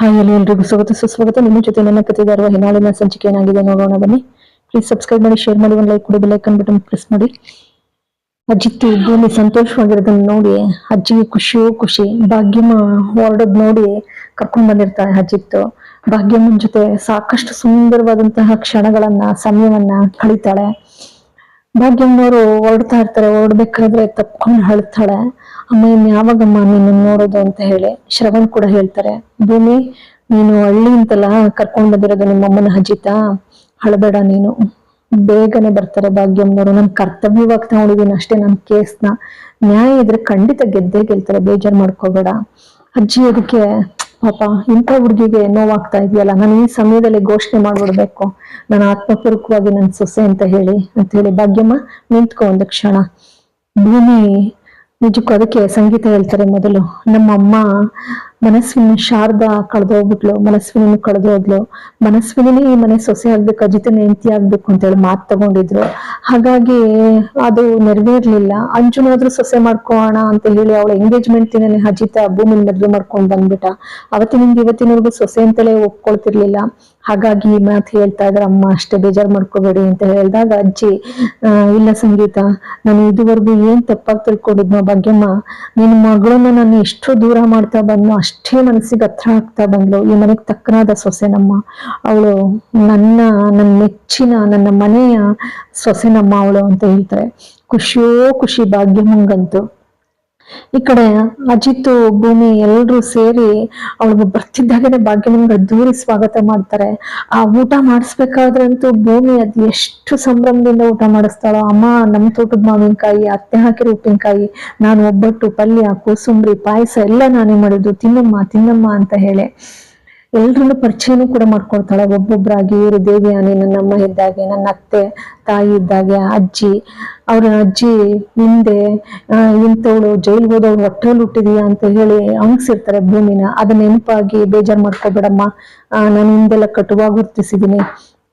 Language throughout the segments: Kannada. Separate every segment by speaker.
Speaker 1: ಹಾಯ್ ಎಲ್ಲ ಎಲ್ರಿಗೂ ಸ್ವಾಗತ, ಸುಸ್ವಾಗತ. ನಿಮ್ಮ ಜೊತೆ ನನ್ನ ಕಥೆಗಾರುವ ಹಿನಾಳಿನ ಸಂಚಿಕೆ ಏನಾಗಿದೆ ನೋಡೋಣ, ಬನ್ನಿ. ಪ್ಲೀಸ್ ಸಬ್ಸ್ಕ್ರೈಬ್ ಮಾಡಿ ಶೇರ್ ಮಾಡಿ, ಒಂದು ಲೈಕ್ ಕೊಡಿ ಬೆಲ್ ಐಕನ್ ಬಟನ್ ಪ್ರೆಸ್ ಮಾಡಿ. ಅಜ್ಜಿತ್ತು ಭೂಮಿ ಸಂತೋಷವಾಗಿರೋದನ್ನ ನೋಡಿ, ಅಜ್ಜಿಗೆ ಖುಷಿಯೋ ಖುಷಿ, ಭಾಗ್ಯಮ್ಮ ಹೊರಡೋದ್ ನೋಡಿ ಕರ್ಕೊಂಡ್ ಬಂದಿರ್ತಾಳೆ ಅಜ್ಜಿತ್ತು ಭಾಗ್ಯಮ್ಮನ ಜೊತೆ ಸಾಕಷ್ಟು ಸುಂದರವಾದಂತಹ ಕ್ಷಣಗಳನ್ನ, ಸಮಯವನ್ನ ಕಳೀತಾಳೆ. ಭಾಗ್ಯಮ್ಮನವರು ಹೊರಡ್ತಾ ಇರ್ತಾರೆ, ಹೊರಡ್ಬೇಕಾದ್ರೆ ತಪ್ಕೊಂಡು ಅಳ್ತಾಳೆ. ಅಮ್ಮ ಇನ್ ಯಾವಾಗಮ್ಮ ನೀನು ನೋಡೋದು ಅಂತ ಹೇಳಿ ಶ್ರವಣ್ ಕೂಡ ಹೇಳ್ತಾರೆ, ಭೂಮಿ, ನೀನು ಹಳ್ಳಿ ಅಂತಲ್ಲ ಕರ್ಕೊಂಡ್ ಬಂದಿರೋದು ನಿಮ್ಮಮ್ಮನ ಅಜಿತ, ಅಳಬೇಡ ನೀನು. ಬೇಗನೆ ಬರ್ತಾರೆ ಭಾಗ್ಯಮ್ಮನವರು. ನನ್ ಕರ್ತವ್ಯವಾಗಿ ತಗೊಂಡಿದ್ದೀನಿ ಅಷ್ಟೇ, ನನ್ ಕೇಸ್ನ. ನ್ಯಾಯ ಇದ್ರೆ ಖಂಡಿತ ಗೆದ್ದೇ ಗೆಲ್ತಾರೆ, ಬೇಜಾರ್ ಮಾಡ್ಕೋಬೇಡ. ಅಜ್ಜಿ ಅದಕ್ಕೆ, ಪಾಪ, ಇಂಥ ಹುಡುಗಿಗೆ ನೋವಾಗ್ತಾ ಇದೆಯಲ್ಲ, ನಾನು ಈ ಸಮಯದಲ್ಲಿ ಘೋಷಣೆ ಮಾಡ್ಬಿಡ್ಬೇಕು. ನಾನು ಆತ್ಮಪೂರ್ವಕವಾಗಿ ನನ್ನ ಸೊಸೆ ಅಂತ ಹೇಳಿ ಅಂತ ಹೇಳಿ ಭಾಗ್ಯಮ್ಮ ನಿಂತ್ಕೊ ಒಂದು ಕ್ಷಣ. ಭೂಮಿ ನಿಜಕ್ಕೂ ಅದಕ್ಕೆ ಸಂಗೀತ ಹೇಳ್ತಾರೆ ಮೊದಲು. ನಮ್ಮ ಅಮ್ಮ ಮನಸ್ವಿನಿ ಶಾರದಾ ಕಳೆದೋಗ್ಬಿಟ್ಲು ಮನಸ್ವಿನ ಕಳೆದೋದ್ಲು ಮನಸ್ವಿನೇ ಈ ಮನೆ ಸೊಸೆ ಆಗ್ಬೇಕು, ಅಜಿತನ ಹೆಂಡತಿ ಆಗ್ಬೇಕು ಅಂತ ಹೇಳಿ ಮಾತು ತಗೊಂಡಿದ್ರು. ಹಾಗಾಗಿ ಅದು ನೆರವೇರ್ಲಿಲ್ಲ. ಅಂಜುನಾದ್ರೂ ಸೊಸೆ ಮಾಡ್ಕೋಣ ಅಂತ ಹೇಳಿ ಅವಳ ಎಂಗೇಜ್ಮೆಂಟ್ ದಿನನೇ ಅಜಿತ ಭೂಮಿನ ಮದ್ವೆ ಮಾಡ್ಕೊಂಡ್ ಬಂದ್ಬಿಟ್ಟ. ಅವತ್ತಿನಿಂದ ಇವತ್ತಿನವರೆಗೂ ಸೊಸೆ ಅಂತಲೇ ಒಪ್ಕೊಳ್ತಿರ್ಲಿಲ್ಲ. ಹಾಗಾಗಿ ಈ ಮಾತು ಹೇಳ್ತಾ ಇದ್ರ, ಅಮ್ಮ, ಅಷ್ಟೇ ಬೇಜಾರ್ ಮಾಡ್ಕೋಬೇಡಿ ಅಂತ ಹೇಳಿದಾಗ ಅಜ್ಜಿ ಇಲ್ಲ ಸಂಗೀತ, ನಾನು ಇದುವರೆಗೂ ಏನ್ ತಪ್ಪಾಗಿ ತಿಳ್ಕೊಂಡಿದ್ನೋ, ಭಾಗ್ಯಮ್ಮ, ನಿನ್ ಮಗಳನ್ನ ನಾನು ಎಷ್ಟು ದೂರ ಮಾಡ್ತಾ ಬಂದ್ನೋ ಅಷ್ಟೇ ಮನಸ್ಸಿಗೆ ಹತ್ರ ಆಗ್ತಾ ಬಂದ್ಲು. ಈ ಮನೆಗೆ ತಕ್ಕನಾದ ಸೊಸೆ ನಮ್ಮ, ಅವಳು ನನ್ನ ನನ್ನ ನೆಚ್ಚಿನ, ನನ್ನ ಮನೆಯ ಸೊಸೆ ನಮ್ಮ ಅವಳು ಅಂತ ಹೇಳ್ತಾರೆ. ಖುಷಿಯೋ ಖುಷಿ ಭಾಗ್ಯಮ್ಮಂಗಂತೂ ಈ ಕಡೆ ಅಜಿತ್, ಭೂಮಿ ಎಲ್ಲರೂ ಸೇರಿ ಅವಳಿಗೆ ಬರ್ತಿದ್ದಾಗನೆ ಭಾಗ್ಯಮ್ಮನ್ಗೆ ಅದ್ದೂರಿ ಸ್ವಾಗತ ಮಾಡ್ತಾರೆ. ಆ ಊಟ ಮಾಡಿಸ್ಬೇಕಾದ್ರಂತೂ ಭೂಮಿ ಅದ್ ಎಷ್ಟು ಸಂಭ್ರಮದಿಂದ ಊಟ ಮಾಡಿಸ್ತಾಳೋ, ಅಮ್ಮ ನಮ್ ತೋಟದ ಮಾವಿನಕಾಯಿ, ಅತ್ತೆ ಹಾಕಿರೋ ಉಪ್ಪಿನಕಾಯಿ, ನಾನು ಒಬ್ಬಟ್ಟು, ಪಲ್ಯ, ಕೋಸುಂಬರಿ, ಪಾಯಸ ಎಲ್ಲ ನಾನೇ ಮಾಡಿದ್ದು, ತಿನ್ನಮ್ಮ ತಿನ್ನಮ್ಮ ಅಂತ ಹೇಳಿ. ಎಲ್ರನ್ನು ಪರಿಚಯನೂ ಕೂಡ ಮಾಡ್ಕೊಳ್ತಾಳೆ. ಒಬ್ಬೊಬ್ಬರಾಗಿ ಇವರು ದೇವಿಯಾನಿ ನನ್ನ ಅಮ್ಮ ಇದ್ದಾಗೆ, ನನ್ನ ಅತ್ತೆ, ತಾಯಿ ಇದ್ದಾಗೆ ಅಜ್ಜಿ ಅವ್ರ ಅಜ್ಜಿ ಹಿಂದೆ ಇಂಥವಳು, ಜೈಲ್ಗೆ ಹೋದವಳು ಹೊಟ್ಟೆಲ್ ಹುಟ್ಟಿದೀಯಾ ಅಂತ ಹೇಳಿ ಅಂಗ್ಸಿರ್ತಾರೆ ಭೂಮಿನ. ಅದನ್ನ ನೆನಪಾಗಿ ಬೇಜಾರ್ ಮಾಡ್ಕೋಬೇಡಮ್ಮ. ನಾನು ಹಿಂದೆಲ್ಲ ಕಟುವಾಗಿ ಗುರ್ತಿಸಿದೀನಿ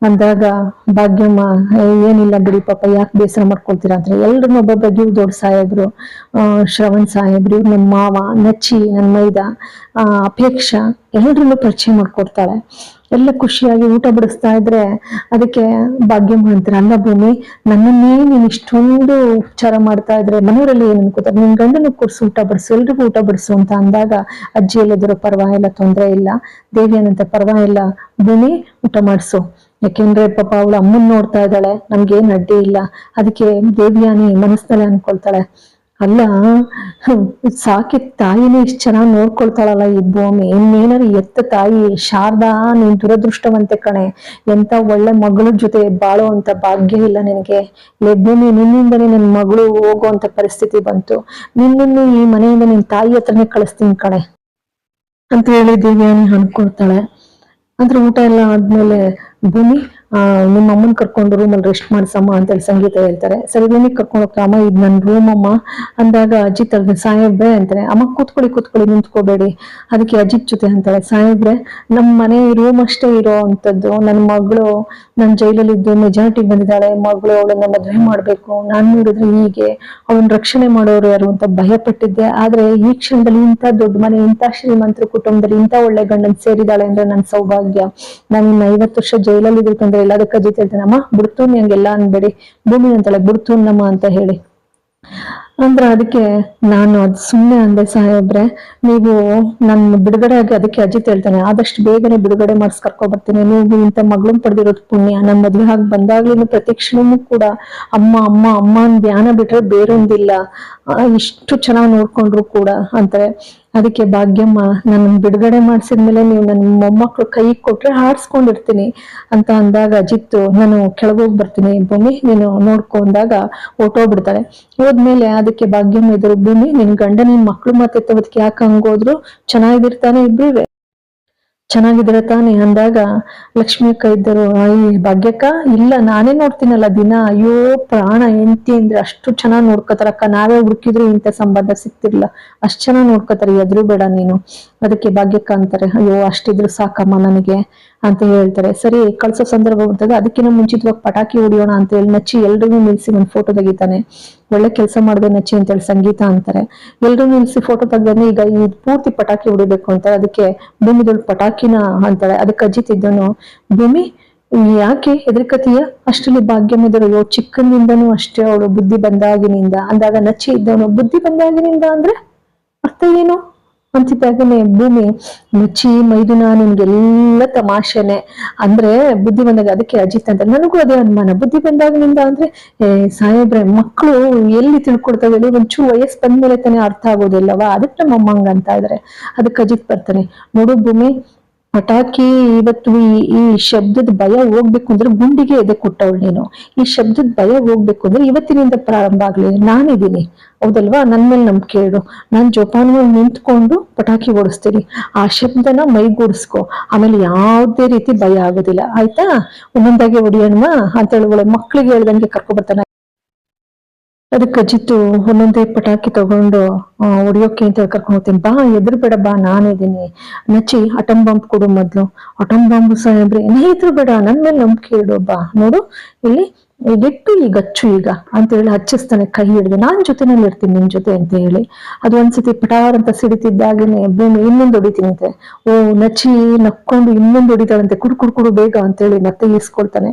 Speaker 1: ಅಂದಾಗ ಭಾಗ್ಯಮ್ಮ ಏನಿಲ್ಲ ಬಿಡಿ ಪಾಪ, ಯಾಕೆ ಬೇಸರ ಮಾಡ್ಕೊಳ್ತೀರಾ ಅಂದ್ರೆ ಎಲ್ರು ಒಬ್ಬೊಬ್ಬರಿಗೆ ಇವ್ರು ದೊಡ್ಡ ಸಾಹೇಬ್ರು ಶ್ರವಣ್ ಸಾಹೇಬ್ರು ನಮ್ಮ ಮಾವ, ನಚ್ಚಿ ನನ್ನ ಮೈದ ಅಪೇಕ್ಷ ಎಲ್ರನ್ನೂ ಪರಿಚಯ ಮಾಡ್ಕೊಡ್ತಾಳೆ. ಎಲ್ಲ ಖುಷಿಯಾಗಿ ಊಟ ಬಡಿಸ್ತಾ ಇದ್ರೆ ಅದಕ್ಕೆ ಭಾಗ್ಯಮ್ಮ ಅಂತಾರೆ ಅಲ್ಲ ಭೂಮಿ ನನ್ನನ್ನೇ ನೀನ್ ಇಷ್ಟೊಂದು ಉಪಚಾರ ಮಾಡ್ತಾ ಇದ್ರೆ ಮನೆಯವರಲ್ಲಿ ಏನ್ ಅನ್ಕೋತಾರೆ? ನಿನ್ ಗಂಡನ ಕೊಡ್ಸು ಊಟ ಬಡಿಸು, ಎಲ್ರಿಗೂ ಊಟ ಬಡಿಸು ಅಂತ ಅಂದಾಗ ಅಜ್ಜಿ ಎಲ್ಲದಿರೋ ಪರವಾಗಿಲ್ಲ, ತೊಂದ್ರೆ ಇಲ್ಲ ದೇವಿ ಏನಂತ ಪರವಾಗಿಲ್ಲ, ಭೂಮಿ, ಊಟ ಮಾಡಿಸು. ಯಾಕೆಂದ್ರೆ ಪಾಪ ಅವಳು ಅಮ್ಮನ್ ನೋಡ್ತಾ ಇದ್ದಾಳೆ ನಮ್ಗೇನ್ ಅಡ್ಡಿ ಇಲ್ಲ. ಅದಕ್ಕೆ ದೇವಿಯಾನಿ ಮನಸ್ಸಲ್ಲೇ ಅನ್ಕೊಳ್ತಾಳೆ. ಅಲ್ಲ, ಸಾಕಿ ತಾಯಿನೇ ಇಷ್ಟು ಚೆನ್ನಾಗಿ ನೋಡ್ಕೊಳ್ತಾಳಲ್ಲ ಈ ಭೂಮಿ. ಇನ್ನೇನಾರು ಎತ್ತ ತಾಯಿ, ಶಾರದಾ, ನೀನ್ ದುರದೃಷ್ಟವಂತೆ ಕಣೆ. ಎಂತ ಒಳ್ಳೆ ಮಗಳ ಜೊತೆ ಬಾಳೋ ಅಂತ ಭಾಗ್ಯ ಇಲ್ಲ ನಿನಗೆ. ಭೂಮಿ ನಿನ್ನಿಂದನೇ ನನ್ನ ಮಗಳು ಅಂತ ಪರಿಸ್ಥಿತಿ ಬಂತು. ನಿನ್ನನ್ನು ಈ ಮನೆಯಿಂದ ನಿನ್ ತಾಯಿ ಹತ್ರನೇ ಕಳಿಸ್ತೀನಿ ಕಣೆ, ಅಂತ ಹೇಳಿ ದೇವಿಯಾನಿ ಅನ್ಕೊಳ್ತಾಳೆ. ಅಂದ್ರೆ ಊಟ ಎಲ್ಲ ಆದ್ಮೇಲೆ ಭೂಮಿ ಆ ನಿಮ್ಮ ಅಮ್ಮನ್ ಕರ್ಕೊಂಡು ರೂಮಲ್ಲಿ ರೆಸ್ಟ್ ಮಾಡ್ಸಮ್ಮ ಅಂತೇಳಿ ಸಂಗೀತ ಹೇಳ್ತಾರೆ. ಸರಿ ರೂಮಿಗೆ ಕರ್ಕೊಂಡು ಹೋಗ್ತಾ ಅಮ್ಮ, ಇದು ನನ್ನ ರೂಮ್ ಅಮ್ಮ. ಅಂದಾಗ ಅಜಿತ್ ಅಲ್ದೆ ಸಾಹೇಬ್ರೆ ಅಂತಾರೆ. ಅಮ್ಮ, ಕೂತ್ಕೊಳ್ಳಿ ಕೂತ್ಕೊಳ್ಳಿ, ನಿಂತ್ಕೋಬೇಡಿ. ಅದಕ್ಕೆ ಅಜಿತ್ ಜೊತೆ ಅಂತಾಳೆ ಸಾಹೇಬ್ರೆ ನಮ್ಮ ಮನೆ ರೂಮ್ ಅಷ್ಟೇ ಇರೋ ಅಂಥದ್ದು. ನನ್ನ ಮಗಳು ನನ್ನ ಜೈಲಲ್ಲಿದ್ದು ಮೆಜಾರಿಟಿಗೆ ಬಂದಿದ್ದಾಳೆ. ಮಗಳು ಅವಳನ್ನ ಮದುವೆ ಮಾಡಬೇಕು. ನಾನು ನೋಡಿದ್ರೆ ಹೀಗೆ. ಅವನ ರಕ್ಷಣೆ ಮಾಡೋರು ಯಾರು ಅಂತ ಭಯ ಪಟ್ಟಿದ್ದೆ ಆದ್ರೆ ಈ ಕ್ಷಣದಲ್ಲಿ ಇಂಥ ದೊಡ್ಡ ಮನೆ, ಇಂಥ ಶ್ರೀಮಂತರ ಕುಟುಂಬದಲ್ಲಿ ಇಂಥ ಒಳ್ಳೆ ಗಂಡನ್ ಸೇರಿದಾಳೆ ಅಂದ್ರೆ ನನ್ನ ಸೌಭಾಗ್ಯ. ನಾನು ಇನ್ನು ಐವತ್ತು ವರ್ಷ ಜೈಲಲ್ಲಿ ಇದ್ಬೇಕಂದ್ರೆ ಎಲ್ಲ ಅದಕ್ಕೆ ಜೊತೆ ಹೇಳ್ತೇನೆ, ಅಮ್ಮ ಬಿಡ್ತು ಹಂಗೆಲ್ಲ ಅನ್ಬೇಡಿ, ಭೂಮಿ ಅಂತಳೆ ಬಿಡ್ತು ನಮ್ಮ ಅಂತ ಹೇಳಿ. ಅಂದ್ರ ಅದಕ್ಕೆ ನಾನು ಅದ್ ಸುಮ್ನೆ ಅಂದೆ ಸಾಹೇಬ್ರೆ, ನೀವು ನನ್ನ ಬಿಡುಗಡೆ ಆಗಿ ಅದಕ್ಕೆ ಅಜಿತ್ ಹೇಳ್ತಾನೆ, ಆದಷ್ಟು ಬೇಗನೆ ಬಿಡುಗಡೆ ಮಾಡಿಸ್ ಕರ್ಕೊ ಬರ್ತೀನಿ ನೀವು ಇಂಥ ಮಗಳನ್ನ ಪಡೆದಿರೋದು ಪುಣ್ಯ, ನನ್ ಮದ್ವೆ ಆಗಿ ಬಂದಾಗ್ಲೂ ಪ್ರತಿ ಕ್ಷಣವೂ ಕೂಡ ಅಮ್ಮ ಅಮ್ಮ ಅಮ್ಮ ಧ್ಯಾನ ಬಿಟ್ರೆ ಬೇರೊಂದಿಲ್ಲ ಇಷ್ಟು ಚೆನ್ನಾಗಿ ನೋಡ್ಕೊಂಡ್ರು ಕೂಡ ಅಂತಾರೆ. ಅದಕ್ಕೆ ಭಾಗ್ಯಮ್ಮ ನನ್ನ ಬಿಡುಗಡೆ ಮಾಡಿಸಿದ್ಮೇಲೆ ನೀವು ನನ್ನ ಮೊಮ್ಮಕ್ಳು ಕೈ ಕೊಟ್ರೆ ಹಾಡ್ಸ್ಕೊಂಡಿರ್ತೀನಿ ಅಂತ ಅಂದಾಗ ಅಜಿತ್ತು, ನಾನು ಕೆಳಗೋಗಿ ಬರ್ತೀನಿ, ಭೂಮಿ ನೀನು ನೋಡ್ಕೊ ಅಂದಾಗ ಹೊರ್ಟೋಗ್ಬಿಡ್ತಾಳೆ ಹೋದ್ಮೇಲೆ ಅದಕ್ಕೆ ಭಾಗ್ಯಮ್ಮ ಎದುರು ಭೂಮಿ, ನಿನ್ ಗಂಡ ನಿನ್ ಮಕ್ಳು ಮತ್ತೆ ತಗೋದಕ್ಕೆ ಯಾಕೆ ಹಂಗೋದ್ರು ಚೆನ್ನಾಗಿರ್ತಾನೆ ಇಬ್ರು ಚೆನ್ನಾಗಿದ್ರೆ ತಾನೆ? ಅಂದಾಗ ಲಕ್ಷ್ಮಿ ಅಕ್ಕ ಇದ್ದರು, ಅಯ್ಯ ಭಾಗ್ಯಕ್ಕ, ಇಲ್ಲ, ನಾನೇ ನೋಡ್ತೀನಲ್ಲ ದಿನ. ಅಯ್ಯೋ, ಪ್ರಾಣ, ಹೆಂಡತಿ ಅಂದ್ರೆ ಅಷ್ಟು ಚೆನ್ನಾಗಿ ನೋಡ್ಕೋತಾರಕ್ಕ ನಾವೇ ಹುಡುಕಿದ್ರು ಇಂಥ ಸಂಬಂಧ ಸಿಗ್ತಿರ್ಲಿಲ್ಲ. ಅಷ್ಟ್ ಚೆನ್ನಾಗಿ ನೋಡ್ಕೋತಾರೆ ಎದ್ರು ಬೇಡ ನೀನು. ಅದಕ್ಕೆ ಭಾಗ್ಯಕ್ಕ ಅಂತಾರೆ, ಅಯ್ಯೋ, ಅಷ್ಟಿದ್ರು ಸಾಕಮ್ಮ ನನಗೆ. ಅಂತ ಹೇಳ್ತಾರೆ. ಸರಿ, ಕಳ್ಸೋ ಸಂದರ್ಭ ಬಂದಾಗ ಅದಕ್ಕಿಂತ ಮುಂಚಿತವಾಗಿ ಪಟಾಕಿ ಹೊಡಿಯೋಣ ಅಂತ ಹೇಳಿ ನಚ್ಚಿ ಎಲ್ರಿಗೂ ನಿಲ್ಸಿ ಒಂದು ಫೋಟೋ ತೆಗಿತಾನೆ. ಒಳ್ಳೆ ಕೆಲಸ ಮಾಡಿದೆ ನಚ್ಚಿ ಅಂತ ಹೇಳಿ ಸಂಗೀತ ಅಂತಾರೆ. ಎಲ್ರೂ ನಿಲ್ಸಿ ಫೋಟೋ ತೆಗ್ದಾನೆ ಈಗ ಈ ಪೂರ್ತಿ ಪಟಾಕಿ ಹೊಡಿಬೇಕು ಅಂತ ಅದಕ್ಕೆ ಭೂಮಿದೊಳ್ ಪಟಾಕಿನ ಅಂತಾಳೆ ಅದಕ್ಕೆ ಅಜಿತ್ ಇದ್ದನು ಭೂಮಿ ಯಾಕೆ ಹೆದರ್ಕತಿಯ ಅಷ್ಟರಲ್ಲಿ ಯೋ ಚಿಕ್ಕಂದಿಂದನೂ ಅಷ್ಟೇ ಅವಳು ಬುದ್ಧಿ ಬಂದಾಗಿನಿಂದ. ಅಂದಾಗ ನಚ್ಚಿ ಇದ್ದವನು, ಬುದ್ಧಿ ಬಂದಾಗಿನಿಂದ ಅಂದ್ರೆ ಅರ್ಥ ಏನು? ಅಂತಿದ್ದಾಗನೆ ಭೂಮಿ ಮುಚ್ಚಿ ಮೈದುನ, ನಿಮ್ಗೆಲ್ಲ ತಮಾಷೆನೆ. ಅಂದ್ರೆ ಬುದ್ಧಿ ಬಂದಾಗ ಅದಕ್ಕೆ ಅಜಿತ್ ಅಂತ ನನಗೂ ಅದೇ ಅನುಮಾನ. ಬುದ್ಧಿ ಬಂದಾಗಿನಿಂದ ಅಂದ್ರೆ ಸಾಹೇಬ್ರೆ ಮಕ್ಕಳು ಎಲ್ಲಿ ತಿಳ್ಕೊಡ್ತಾವೆ ಒಂಚೂರು ವಯಸ್ಸು ಬಂದ್ಮೇಲೆ ತಾನೇ ಅರ್ಥ ಆಗೋದಿಲ್ಲವಾ? ಅದಕ್ಕೆ ನಮ್ಮ ಅಮ್ಮಂಗ ಅಂತ ಇದಾರೆ. ಅದಕ್ಕೆ ಅಜಿತ್ ಬರ್ತಾನೆ, ನೋಡು ಭೂಮಿ ಪಟಾಕಿ ಇವತ್ತು ಈ ಈ ಶಬ್ದದ ಭಯ ಹೋಗ್ಬೇಕು ಅಂದ್ರೆ ಗುಂಡಿಗೆ ಎದೆ ಕೊಟ್ಟವಳು ನೀನು. ಈ ಶಬ್ದದ ಭಯ ಹೋಗ್ಬೇಕು ಅಂದ್ರೆ ಇವತ್ತಿನಿಂದ ಪ್ರಾರಂಭ ಆಗ್ಲಿ. ನಾನಿದ್ದೀನಿ. ಹೌದಲ್ವಾ? ನನ್ ಮೇಲೆ ನಂಬಿಕೆ ಇಡು. ನಾನ್ ಜೋಪಾನ ನಿಂತ್ಕೊಂಡು ಪಟಾಕಿ ಓಡಿಸ್ತೀನಿ. ಆ ಶಬ್ದನ ಮೈಗೂಡಿಸ್ಕೊ. ಆಮೇಲೆ ಯಾವುದೇ ರೀತಿ ಭಯ ಆಗೋದಿಲ್ಲ. ಆಯ್ತಾ? ಒಂದೊಂದಾಗಿ ಹೊಡಿಯೋಣ ಅಂತ ಹೇಳುವಳೆ. ಮಕ್ಳಿಗೆ ಹೇಳ್ದಂಗೆ ಕರ್ಕೊ ಬರ್ತಾನೆ. ಅದಕ್ಕೆ ಅಜಿತ್ತು ಒಂದೊಂದೇ ಪಟಾಕಿ ತಗೊಂಡು ಹೊಡಿಯೋಕೆ ಅಂತ ಹೇಳಿ ಕರ್ಕೊಂಡು ಹೋಗ್ತೀನಿ. ಬಾ, ಎದ್ರು ಬೇಡ, ಬಾ ನಾನಿದ್ದೀನಿ ನಚ್ಚಿ, ಅಟಮ್ ಬಾಂಬ್ ಕೊಡು ಮೊದ್ಲು. ಅಟಮ್ ಬಾಂಬ್ ಸಾಹೇಬ್ರೆ ಏನೇ ಇದ್ರು ಬೇಡ, ನನ್ ಮೇಲೆ ನಂಬಿಕೆ ಇಡು, ಬಾ. ನೋಡು, ಇಲ್ಲಿ ಇದಿಟ್ಟು ಈಗ ಈಗ ಅಂತ ಹೇಳಿ ಹಚ್ಚಿಸ್ತಾನೆ, ಕೈ ಹಿಡಿದು, ನಾನ್ ಜೊತೆನಲ್ಲಿ ಇರ್ತೀನಿ, ನಿನ್ ಜೊತೆ ಅಂತ ಹೇಳಿ. ಅದು ಒಂದ್ಸತಿ ಪಟಾರ್ ಅಂತ ಸಿಡಿತಿದ್ದಾಗೇನೆ ಭೂಮಿ ಇನ್ನೊಂದು ಹೊಡಿತೀನಂತೆ. ಓ ನಚ್ಚಿ ನಕ್ಕೊಂಡು ಇನ್ನೊಂದು ಹೊಡಿತಾಳಂತೆ, ಕುಡು ಕುಡು ಕುಡು, ಬೇಗ ಅಂತ ಹೇಳಿ ಮತ್ತೆ ಈಸ್ಕೊಳ್ತಾನೆ.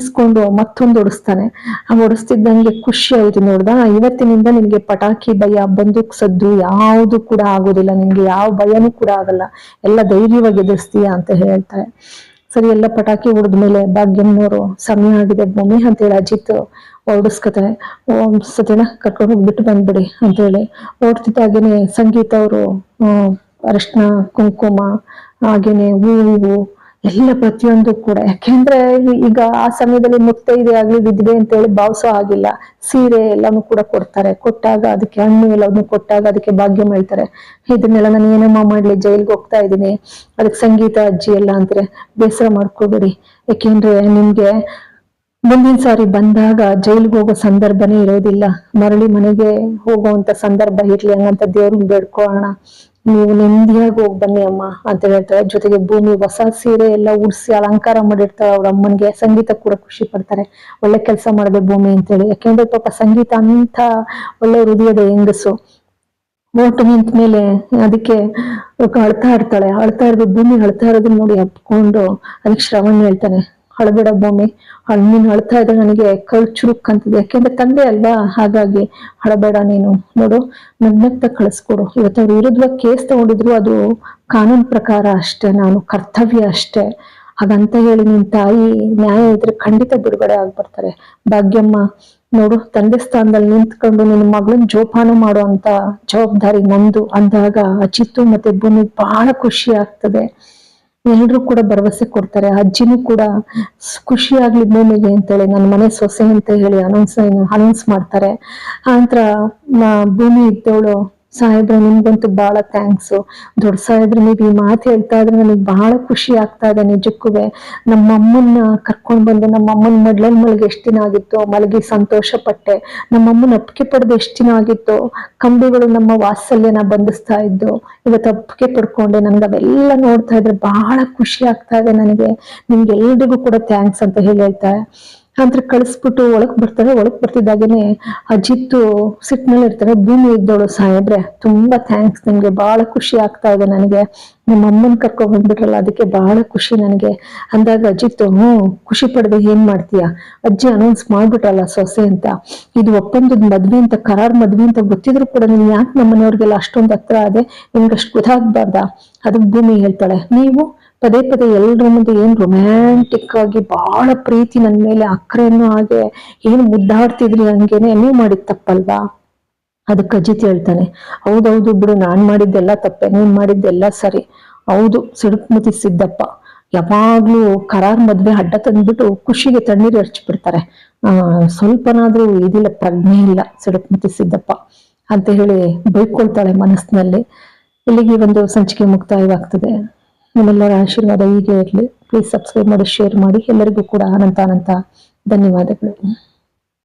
Speaker 1: ಇಸ್ಕೊಂಡು ಮತ್ತೊಂದು ಹೊಡಿಸ್ತಾನೆ. ಆ ಹೊಡಿಸ್ತಿದ್ದಂಗೆ ಖುಷಿ ಆಯ್ತು ನೋಡ್ದ? ಇವತ್ತಿನಿಂದ ನಿನ್ಗೆ ಪಟಾಕಿ ಭಯ, ಬಂದೂಕ್ ಸದ್ದು ಯಾವುದು ಕೂಡ ಆಗೋದಿಲ್ಲ. ನಿನ್ಗೆ ಯಾವ ಭಯನೂ ಕೂಡ ಆಗಲ್ಲ. ಎಲ್ಲ ಧೈರ್ಯವಾಗಿ ಎದುರಿಸ್ತೀಯ ಅಂತ ಹೇಳ್ತಾರೆ. ಸರಿ, ಎಲ್ಲ ಪಟಾಕಿ ಹೊಡೆದ್ಮೇಲೆ ಭಾಗ್ಯಮ್ಮನವರು ಸಮಯ ಆಗಿದೆ ಭೂಮಿ ಅಂತೇಳಿ ಅಜಿತ್ ಹೊರಡಿಸ್ಕೊತಾರೆ ಸತ್ಯನ ಕರ್ಕೊಂಡು ಹೋಗ್ಬಿಟ್ಟು ಬಂದ್ಬಿಡಿ ಅಂತೇಳಿ ಓಡ್ತಿದ್ದಾಗೇನೆ ಸಂಗೀತ ಅವರು ಅರಿಶಿನ, ಕುಂಕುಮ, ಹಾಗೇನೆ ಹೂವು ಎಲ್ಲ ಪ್ರತಿಯೊಂದು ಕೂಡ. ಯಾಕೆಂದ್ರೆ ಈಗ ಆ ಸಮಯದಲ್ಲಿ ಮುತ್ತೈದೆ ಆಗ್ಲಿ ವಿದ್ವೆ ಅಂತ ಹೇಳಿ ಭಾವಿಸೋ ಆಗಿಲ್ಲ ಸೀರೆ ಎಲ್ಲಾನು ಕೂಡ ಕೊಡ್ತಾರೆ. ಕೊಟ್ಟಾಗ ಅದಕ್ಕೆ ಹಣ್ಣು ಎಲ್ಲವನ್ನು ಕೊಟ್ಟಾಗ ಅದಕ್ಕೆ ಭಾಗ್ಯ ಮಾಡ್ತಾರೆ. ಇದನ್ನೆಲ್ಲ ನಾನು ಏನಮ್ಮ ಮಾಡ್ಲಿ, ಜೈಲ್ಗೆ ಹೋಗ್ತಾ ಇದ್ದೀನಿ. ಅದಕ್ಕೆ ಸಂಗೀತ, ಅಜ್ಜಿ ಎಲ್ಲ ಅಂದ್ರೆ ಬೇಸರ ಮಾಡ್ಕೋಬೇಡಿ. ಯಾಕೆಂದ್ರೆ ನಿಮ್ಗೆ ಮುಂದಿನ ಸಾರಿ ಬಂದಾಗ ಜೈಲ್ಗೆ ಹೋಗೋ ಸಂದರ್ಭನೇ ಇರೋದಿಲ್ಲ. ಮರಳಿ ಮನೆಗೆ ಹೋಗುವಂತ ಸಂದರ್ಭ ಇರ್ಲಿ ಹಂಗಂತ ದೇವ್ರಿಗೆ ಬೇಡ್ಕೊಳ್ಳೋಣ ನೀವು ನೆಮ್ಮದಿಯಾಗಿ ಹೋಗಿ ಬನ್ನಿ ಅಮ್ಮ ಅಂತ ಹೇಳ್ತಾರೆ. ಜೊತೆಗೆ ಭೂಮಿ, ಹೊಸ ಸೀರೆ ಎಲ್ಲ ಉಡ್ಸಿ ಅಲಂಕಾರ ಮಾಡಿರ್ತಾರೆ ಅವ್ರ ಅಮ್ಮನ್ಗೆ. ಸಂಗೀತ ಕೂಡ ಖುಷಿ ಪಡ್ತಾರೆ. ಒಳ್ಳೆ ಕೆಲಸ ಮಾಡಿದೆ ಭೂಮಿ ಅಂತೇಳಿ. ಯಾಕೆಂದ್ರೆ ಪಾಪ ಸಂಗೀತ ಅಂತ ಒಳ್ಳೆ ಹೃದಯದ ಹೆಂಗಸು. ಮೋಟು ನಿಂತ ಮೇಲೆ ಅದಕ್ಕೆ ಅಳ್ತಾ ಇರ್ತಾಳೆ. ಅಳ್ತಾ ಇರೋದು ಭೂಮಿ ಅಳ್ತಾ ಇರೋದನ್ನ ನೋಡಿ ಅಪ್ಕೊಂಡು ಅದಕ್ಕೆ ಶ್ರವಣ್ ಹೇಳ್ತಾನೆ. ಅಳಬೇಡ ಭೂಮಿ ಅಳ್ ನೀನು ಅಳ್ತಾ ಇದ್ರೆ ನನಗೆ ಕಳ್ ಚುರುಕ್ ಅಂತಿದೆ. ಯಾಕೆಂದ್ರೆ ತಂದೆ ಅಲ್ವಾ? ಹಾಗಾಗಿ ಹಳಬೇಡ ನೀನು. ನೋಡು ನಗ್ನಗ್ತ ಕಳಿಸ್ಕೊಡು. ಇವತ್ತು ಅವ್ರ ವಿರುದ್ಧ ಕೇಸ್ ತಗೊಂಡಿದ್ರು, ಅದು ಕಾನೂನು ಪ್ರಕಾರ ಅಷ್ಟೇ, ನಾನು ಕರ್ತವ್ಯ ಅಷ್ಟೇ. ಹಾಗಂತ ಹೇಳಿ ನಿನ್ ತಾಯಿ ನ್ಯಾಯ ಇದ್ರೆ ಖಂಡಿತ ಬಿಡುಗಡೆ ಆಗ್ಬಿಡ್ತಾರೆ ಭಾಗ್ಯಮ್ಮ, ನೋಡು, ತಂದೆ ಸ್ಥಾನದಲ್ಲಿ ನಿಂತ್ಕೊಂಡು ನಿನ್ನ ಮಗಳನ್ನ ಜೋಪಾನ ಮಾಡುವಂತ ಜವಾಬ್ದಾರಿ ನಂದು ಅಂದಾಗ ಅಚಿತ್ತು ಮತ್ತೆ ಭೂಮಿ ಬಹಳ ಖುಷಿ ಆಗ್ತದೆ. ಎಲ್ರು ಕೂಡ ಭರವಸೆ ಕೊಡ್ತಾರೆ, ಅಜ್ಜಿನೂ ಕೂಡ ಖುಷಿ ಆಗ್ಲಿ ಭೂಮಿಗೆ ಅಂತೇಳಿ ನನ್ನ ಮನೆ ಸೊಸೆ ಅಂತ ಹೇಳಿ ಅನೌನ್ಸ್ ಅನೌನ್ಸ್ ಮಾಡ್ತಾರೆ. ಆನಂತರ ನಂತರ ಭೂಮಿ ಇದ್ದವಳು ಸಾಹೇಬ್ರೆ, ನಿಮ್ಗಂತೂ ಬಹಳ ಥ್ಯಾಂಕ್ಸ್ ದೊಡ್ಡ ಸಾಹೇಬ್ರೆ, ನೀವು ಈ ಮಾತು ಹೇಳ್ತಾ ಇದ್ರೆ ನನಗೆ ಬಹಳ ಖುಷಿ ಆಗ್ತಾ ಇದೆ ನಿಜಕ್ಕೂ ನಮ್ಮ ಅಮ್ಮನ್ನ ಕರ್ಕೊಂಡು ಬಂದು ನಮ್ಮ ಅಮ್ಮನ ಮಡ್ಲಲ್ಲಿ ಮಲಗಿ ಎಷ್ಟು ದಿನ ಆಗಿತ್ತು? ಮಲಗಿ ಸಂತೋಷ ಪಟ್ಟೆ. ನಮ್ಮ ಅಮ್ಮನ ಅಪ್ಪಿಗೆ ಪಡೆದು ಎಷ್ಟು ದಿನ ಆಗಿತ್ತು? ಕಂಬಿಗಳು ನಮ್ಮ ವಾತ್ಸಲ್ಯನ ಬಂಧಿಸ್ತಾ ಇದ್ದು. ಇವತ್ತು ಅಪ್ಪಿಗೆ ಪಡ್ಕೊಂಡೆ. ನನ್ಗೆ ಅವೆಲ್ಲ ನೋಡ್ತಾ ಇದ್ರೆ ಬಹಳ ಖುಷಿ ಆಗ್ತಾ ಇದೆ ನನಗೆ. ನಿಮ್ಗೆ ಎಲ್ರಿಗೂ ಕೂಡ ಥ್ಯಾಂಕ್ಸ್ ಅಂತ ಹೇಳಿ ಹೇಳ್ತಾರೆ ನಂತರ ಕಳಿಸ್ಬಿಟ್ಟು ಒಳಕ್ಕೆ ಬರ್ತಾರೆ. ಒಳಗೆ ಬರ್ತಿದ್ದಾಗೇನೆ ಅಜಿತ್ತು ಸಿಟ್ಟಿನಲ್ಲಿ ಇರ್ತಾರೆ. ಭೂಮಿ ಇದ್ದವಳು ಸಾಹೇಬ್ರೆ, ತುಂಬಾ ಥ್ಯಾಂಕ್ಸ್ ನಿಮ್ಗೆ. ಬಹಳ ಖುಷಿ ಆಗ್ತಾ ಇದೆ ನನಗೆ. ನಿಮ್ಮ ಅಮ್ಮನ್ ಕರ್ಕೊ ಬಂದ್ಬಿಟ್ರಲ್ಲ, ಅದಕ್ಕೆ ಬಹಳ ಖುಷಿ ನನಗೆ. ಅಂದಾಗ ಅಜಿತ್ತು, ಹ್ಞೂ, ಖುಷಿ ಪಡೆದು, ಏನ್ ಮಾಡ್ತೀಯ? ಅಜ್ಜಿ ಅನೌನ್ಸ್ ಮಾಡ್ಬಿಟ್ರಲ್ಲ ಸೊಸೆ ಅಂತ. ಇದು ಒಪ್ಪಂದದ ಮದ್ವೆ ಅಂತ, ಕರಾರ್ ಮದ್ವೆ ಅಂತ ಗೊತ್ತಿದ್ರು ಕೂಡ ನೀನ್ ಯಾಕೆ ನಮ್ಮ ಮನೆಯವ್ರಿಗೆಲ್ಲ ಅಷ್ಟೊಂದು ಹತ್ರ ಅದೇ ನಿಮ್ಗೆ ಅಷ್ಟು ಗೊತ್ತಾಗ್ಬಾರ್ದ? ಅದಕ್ಕೆ ಭೂಮಿ ಹೇಳ್ತಾಳೆ, ನೀವು ಪದೇ ಪದೇ ಎಲ್ಲರ ಮುಂದೆ ಏನ್ ರೊಮ್ಯಾಂಟಿಕ್ ಆಗಿ ಬಹಳ ಪ್ರೀತಿ ನನ್ ಮೇಲೆ ಅಕ್ರೆಯನ್ನು ಹಾಗೆ ಏನ್ ಮುದ್ದಾಡ್ತಿದ್ರಿ ಹಂಗೇನೆ ನೀವು ಮಾಡಿದ್ ತಪ್ಪಲ್ವಾ? ಅದಕ್ಕೆ ಅಜಿತ್ ಹೇಳ್ತಾನೆ, ಹೌದೌದು ಬಿಡು, ನಾನ್ ಮಾಡಿದ್ದೆಲ್ಲ ತಪ್ಪೆ, ನೀನ್ ಮಾಡಿದ್ದೆಲ್ಲ ಸರಿ. ಹೌದು ಸಿಡುಕ್ಮತಿ ಸಿದ್ದಪ್ಪ. ಯಾವಾಗ್ಲೂ ಕರಾರ್ ಮದ್ವೆ ಅಡ್ಡ ತಂದ್ಬಿಟ್ಟು ಖುಷಿಗೆ ತಣ್ಣೀರು ಎರಚ್ಬಿಡ್ತಾರೆ. ಆ, ಸ್ವಲ್ಪನಾದ್ರೂ ಇದಿಲ್ಲ, ಪ್ರಜ್ಞೆ ಇಲ್ಲ ಸಿಡುಕ್ಮತಿ ಸಿದ್ದಪ್ಪ ಅಂತ ಹೇಳಿ ಬೈಕೊಳ್ತಾಳೆ ಮನಸ್ಸಿನಲ್ಲಿ. ಇಲ್ಲಿಗೆ ಒಂದು ಸಂಚಿಕೆ ಮುಕ್ತಾಯವಾಗ್ತದೆ. ನಿಮ್ಮೆಲ್ಲರ ಆಶೀರ್ವಾದ ಹೀಗೆ ಇರಲಿ. ಪ್ಲೀಸ್ ಸಬ್ಸ್ಕ್ರೈಬ್ ಮಾಡಿ ಶೇರ್ ಮಾಡಿ. ಎಲ್ಲರಿಗೂ ಕೂಡ ಅನಂತ ಅನಂತ ಧನ್ಯವಾದಗಳು.